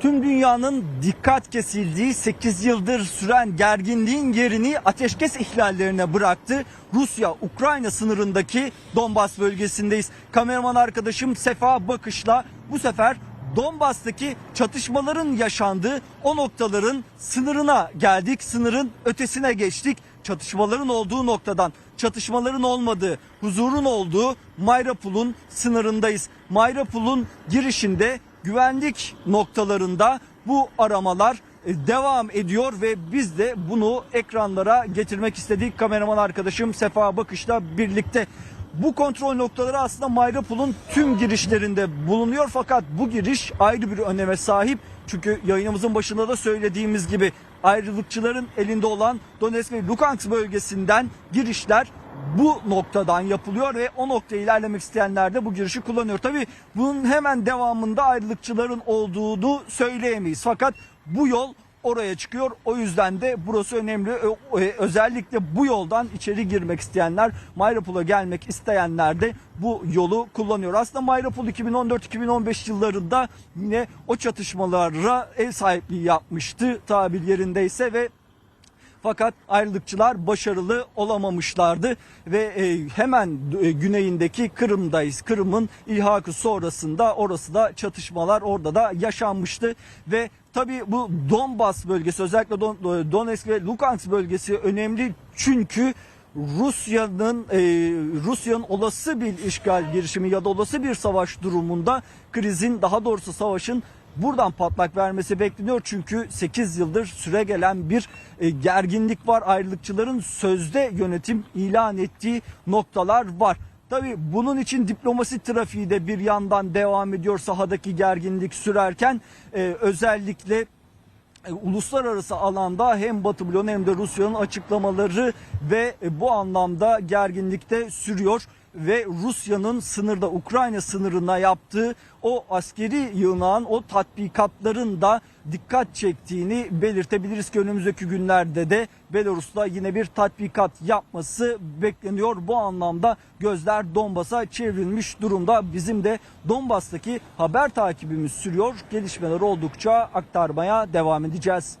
Tüm dünyanın dikkat kesildiği 8 yıldır süren gerginliğin yerini ateşkes ihlallerine bıraktı. Rusya-Ukrayna sınırındaki Donbas bölgesindeyiz. Kameraman arkadaşım Sefa Bakış'la bu sefer Donbas'taki çatışmaların yaşandığı o noktaların sınırına geldik. Sınırın ötesine geçtik. Çatışmaların olduğu noktadan çatışmaların olmadığı, huzurun olduğu Mayrapul'un sınırındayız. Mayrapul'un girişinde güvenlik noktalarında bu aramalar e, devam ediyor ve biz de bunu ekranlara getirmek istedik. Kameraman arkadaşım Sefa Bakış'la birlikte. Bu kontrol noktaları aslında Mayrapul'un tüm girişlerinde bulunuyor fakat bu giriş ayrı bir öneme sahip. Çünkü yayınımızın başında da söylediğimiz gibi ayrılıkçıların elinde olan Donetsk ve Lugansk bölgesinden girişler bu noktadan yapılıyor ve o noktaya ilerlemek isteyenler de bu girişi kullanıyor. Tabii bunun hemen devamında ayrılıkçıların olduğunu söyleyemeyiz. Fakat bu yol oraya çıkıyor. O yüzden de burası önemli. Ö- Özellikle bu yoldan içeri girmek isteyenler, Mayrapul'a gelmek isteyenler de bu yolu kullanıyor. Aslında Mayrapul 2014-2015 yıllarında yine o çatışmalara ev sahipliği yapmıştı tabir yerindeyse ve fakat ayrılıkçılar başarılı olamamışlardı ve e, hemen e, güneyindeki Kırım'dayız. Kırım'ın ilhakı sonrasında orası da çatışmalar orada da yaşanmıştı ve tabii bu Donbas bölgesi özellikle Don, Donetsk ve Lugansk bölgesi önemli çünkü Rusya'nın e, Rusya'nın olası bir işgal girişimi ya da olası bir savaş durumunda krizin daha doğrusu savaşın buradan patlak vermesi bekleniyor. Çünkü 8 yıldır süre gelen bir e, gerginlik var. Ayrılıkçıların sözde yönetim ilan ettiği noktalar var. Tabii bunun için diplomasi trafiği de bir yandan devam ediyor sahadaki gerginlik sürerken e, özellikle e, uluslararası alanda hem Batı bloğunun hem de Rusya'nın açıklamaları ve e, bu anlamda gerginlikte sürüyor ve Rusya'nın sınırda Ukrayna sınırına yaptığı o askeri yığınağın o tatbikatların da dikkat çektiğini belirtebiliriz ki önümüzdeki günlerde de Belarus'ta yine bir tatbikat yapması bekleniyor. Bu anlamda gözler Donbas'a çevrilmiş durumda. Bizim de Donbas'taki haber takibimiz sürüyor. Gelişmeler oldukça aktarmaya devam edeceğiz.